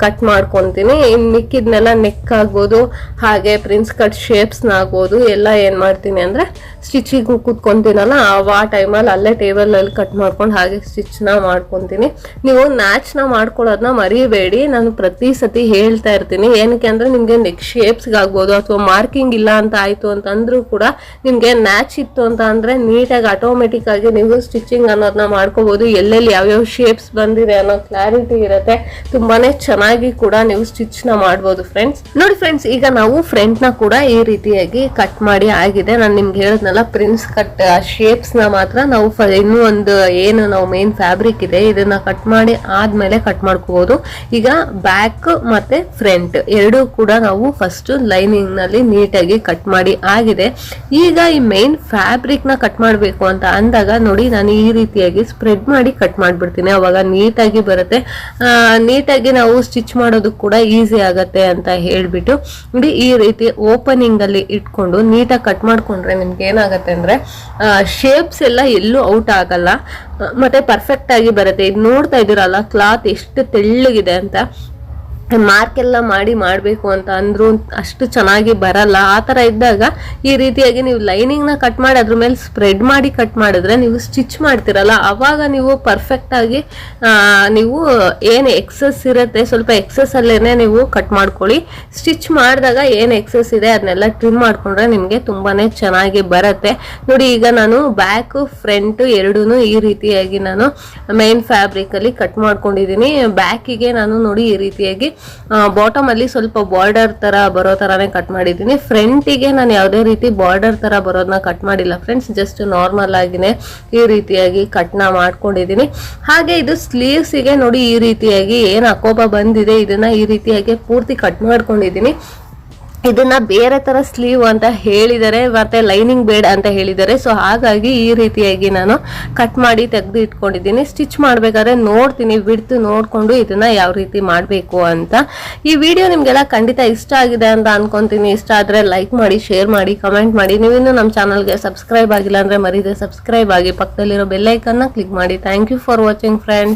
Speaker 1: ಕಟ್ ಮಾಡ್ಕೊತೀನಿ. ಇನ್ನು ಮಿಕ್ಕಿದ್ನೆಲ್ಲ ನೆಕ್ ಆಗ್ಬೋದು, ಹಾಗೆ ಪ್ರಿನ್ಸ್ ಕಟ್ ಶೇಪ್ಸ್ನ ಆಗ್ಬೋದು, ಎಲ್ಲ ಏನು ಮಾಡ್ತೀನಿ ಅಂದರೆ ಸ್ಟಿಚಿಂಗ್ ಕೂತ್ಕೊತೀನಲ್ಲ, ಆ ಟೈಮಲ್ಲಿ ಅಲ್ಲೇ ಟೇಬಲಲ್ಲಿ ಕಟ್ ಮಾಡ್ಕೊಂಡು ಹಾಗೆ ಸ್ಟಿಚ್ನ ಮಾಡ್ಕೊತೀನಿ. ನೀವು ನ್ಯಾಚ್ನ ಮಾಡ್ಕೊಳ್ಳೋದನ್ನ ಮರಿಬೇಡಿ. ನಾನು ಪ್ರತಿ ಸತಿ ಹೇಳ್ತಾ ಇರ್ತೀನಿ. ಏನಕ್ಕೆ ಅಂದರೆ ನಿಮಗೆ ನೆಕ್ ಶೇಪ್ಸ್ಗಾಗ್ಬೋದು ಅಥವಾ ಮಾರ್ಕಿಂಗ್ ಇಲ್ಲ ಅಂತ ಆಯಿತು ಅಂತ ಅಂದರೂ ಕೂಡ ನಿಮಗೆ ನ್ಯಾಚ್ ಇತ್ತು ಅಂತ ಅಂದರೆ ನೀಟಾಗಿ ಆಟೋಮೆಟಿಕ್ ಆಗಿ ನೀವು ಸ್ಟಿಚಿಂಗ್ ಅನ್ನೋದನ್ನ ಮಾಡ್ಕೋಬಹುದು ಎಲ್ಲೆಲ್ಲಿ ಯಾವ್ಯಾವ ಶೇಪ್ಸ್ ಬಂದಿದೆ ಅನ್ನೋ ಕ್ಲಾರಿಟಿ ಇರುತ್ತೆ. ತುಂಬಾನೇ ಚೆನ್ನಾಗಿ ಕೂಡ ನೀವು ಸ್ಟಿಚ್ನ ಮಾಡ್ಬೋದು ಫ್ರೆಂಡ್ಸ್ ನೋಡಿ ಫ್ರೆಂಡ್ಸ್ ಈಗ ನಾವು ಫ್ರಂಟ್ನ ಕೂಡ ಈ ರೀತಿಯಾಗಿ ಕಟ್ ಮಾಡಿ ಆಗಿದೆ. ನಾನು ನಿಮ್ಗೆ ಹೇಳಿದ್ನಲ್ಲ ಪ್ರಿನ್ಸ್ ಕಟ್ ಶೇಪ್ಸ್ನ ಮಾತ್ರ ನಾವು ಇನ್ನೂ ಒಂದು ಏನು ನಾವು ಮೇನ್ ಫ್ಯಾಬ್ರಿಕ್ ಇದೆ, ಇದನ್ನ ಕಟ್ ಮಾಡಿ ಆದ್ಮೇಲೆ ಕಟ್ ಮಾಡ್ಕೋಬಹುದು ಈಗ ಬ್ಯಾಕ್ ಮತ್ತೆ ಫ್ರಂಟ್ ಎರಡೂ ಕೂಡ ನಾವು ಫಸ್ಟ್ ಲೈನಿಂಗ್ನಲ್ಲಿ ನೀಟಾಗಿ ಕಟ್ ಮಾಡಿ ಆಗಿದೆ. ಈಗ ಈ ಮೇನ್ ಫ್ಯಾಬ್ರಿಕ್ನ ಕಟ್ ಮಾಡಬೇಕು ಅಂತ ಅಂದಾಗ ನೋಡಿ, ನಾನು ಈ ರೀತಿಯಾಗಿ ಸ್ಪ್ರೆಡ್ ಮಾಡಿ ಕಟ್ ಮಾಡ್ಬಿಡ್ತೀನಿ. ಅವಾಗ ನೀಟಾಗಿ ಬರುತ್ತೆ. ನೀಟಾಗಿ ನಾವು ಸ್ಟಿಚ್ ಮಾಡೋದಕ್ಕೆ ಕೂಡ ಈಸಿ ಆಗತ್ತೆ ಅಂತ ಹೇಳ್ಬಿಟ್ಟು ನೋಡಿ ಈ ರೀತಿ ಓಪನಿಂಗ್ ಅಲ್ಲಿ ಇಟ್ಕೊಂಡು ನೀಟಾಗಿ ಕಟ್ ಮಾಡ್ಕೊಂಡ್ರೆ ನಿಮ್ಗೆ ಏನಾಗತ್ತೆ ಅಂದ್ರೆ ಶೇಪ್ಸ್ ಎಲ್ಲ ಎಲ್ಲೂ ಔಟ್ ಆಗಲ್ಲ. ಮತ್ತೆ ಪರ್ಫೆಕ್ಟ್ ಆಗಿ ಬರುತ್ತೆ. ಇದು ನೋಡ್ತಾ ಇದ್ದೀರಲ್ಲ ಕ್ಲಾತ್ ಎಷ್ಟು ತೆಳ್ಳಗಿದೆ ಅಂತ. ಮಾರ್ಕ್ ಎಲ್ಲ ಮಾಡಿ ಮಾಡಬೇಕು ಅಂತ ಅಂದ್ರು ಅಷ್ಟು ಚೆನ್ನಾಗಿ ಬರಲ್ಲ. ಆ ಥರ ಇದ್ದಾಗ ಈ ರೀತಿಯಾಗಿ ನೀವು ಲೈನಿಂಗ್ನ ಕಟ್ ಮಾಡಿ ಅದ್ರ ಮೇಲೆ ಸ್ಪ್ರೆಡ್ ಮಾಡಿ ಕಟ್ ಮಾಡಿದ್ರೆ ನೀವು ಸ್ಟಿಚ್ ಮಾಡ್ತಿರಲ್ಲ. ಅವಾಗ ನೀವು ಪರ್ಫೆಕ್ಟ್ ಆಗಿ ನೀವು ಏನು ಎಕ್ಸಸ್ ಇರುತ್ತೆ, ಸ್ವಲ್ಪ ಎಕ್ಸಸ್ ಅಲ್ಲೇನೆ ನೀವು ಕಟ್ ಮಾಡ್ಕೊಳ್ಳಿ. ಸ್ಟಿಚ್ ಮಾಡಿದಾಗ ಏನು ಎಕ್ಸಸ್ ಇದೆ ಅದನ್ನೆಲ್ಲ ಟ್ರಿಮ್ ಮಾಡಿಕೊಂಡ್ರೆ ನಿಮಗೆ ತುಂಬಾ ಚೆನ್ನಾಗಿ ಬರುತ್ತೆ. ನೋಡಿ, ಈಗ ನಾನು ಬ್ಯಾಕ್ ಫ್ರಂಟ್ ಎರಡೂ ಈ ರೀತಿಯಾಗಿ ನಾನು ಮೈನ್ ಫ್ಯಾಬ್ರಿಕಲ್ಲಿ ಕಟ್ ಮಾಡ್ಕೊಂಡಿದ್ದೀನಿ. ಬ್ಯಾಕಿಗೆ ನಾನು ನೋಡಿ ಈ ರೀತಿಯಾಗಿ ಬಾಟಮ್ ಅಲ್ಲಿ ಸ್ವಲ್ಪ ಬಾರ್ಡರ್ ತರ ಬರೋ ತರಾನೇ ಕಟ್ ಮಾಡಿದ್ದೀನಿ. ಫ್ರಂಟಿಗೆ ನಾನು ಯಾವುದೇ ರೀತಿ ಬಾರ್ಡರ್ ತರ ಬರೋದನ್ನ ಕಟ್ ಮಾಡಿಲ್ಲ. ಫ್ರೆಂಡ್ಸ್ ಜಸ್ಟ್ ನಾರ್ಮಲ್ ಆಗಿನೇ ಈ ರೀತಿಯಾಗಿ ಕಟ್ನ ಮಾಡ್ಕೊಂಡಿದ್ದೀನಿ. ಹಾಗೆ ಇದು ಸ್ಲೀವ್ಸ್ಗೆ ನೋಡಿ ಈ ರೀತಿಯಾಗಿ ಏನು ಅಕೋಪ ಬಂದಿದೆ, ಇದನ್ನ ಈ ರೀತಿಯಾಗಿ ಪೂರ್ತಿ ಕಟ್ ಮಾಡ್ಕೊಂಡಿದ್ದೀನಿ. ಇದನ್ನ ಬೇರೆ ತರ ಸ್ಲೀವ್ ಅಂತ ಹೇಳಿದರೆ ಮತ್ತೆ ಲೈನಿಂಗ್ ಬೇಡ ಅಂತ ಹೇಳಿದ್ದಾರೆ ಸೊ ಹಾಗಾಗಿ ಈ ರೀತಿಯಾಗಿ ನಾನು ಕಟ್ ಮಾಡಿ ತೆಗೆದು ಇಟ್ಕೊಂಡಿದ್ದೀನಿ. ಸ್ಟಿಚ್ ಮಾಡಬೇಕಾದ್ರೆ ನೋಡ್ತೀನಿ ಬಿಡ್ತು ನೋಡಿಕೊಂಡು ಇದನ್ನ ಯಾವ ರೀತಿ ಮಾಡಬೇಕು ಅಂತ. ಈ ವಿಡಿಯೋ ನಿಮ್ಗೆಲ್ಲ ಖಂಡಿತ ಇಷ್ಟ ಆಗಿದೆ ಅಂತ ಅನ್ಕೊಂತೀನಿ. ಇಷ್ಟ ಆದ್ರೆ ಲೈಕ್ ಮಾಡಿ ಶೇರ್ ಮಾಡಿ ಕಮೆಂಟ್ ಮಾಡಿ. ನೀವಿನ್ನು ನಮ್ಮ ಚಾನಲ್ಗೆ ಸಬ್ಸ್ಕ್ರೈಬ್ ಆಗಿಲ್ಲ ಅಂದ್ರೆ ಮರಿದೆ. ಸಬ್ಸ್ಕ್ರೈಬ್ ಆಗಿ ಪಕ್ಕದಲ್ಲಿರೋ ಬೆಲ್ಲೈಕನ್ನ ಕ್ಲಿಕ್ ಮಾಡಿ. Thank you for watching friends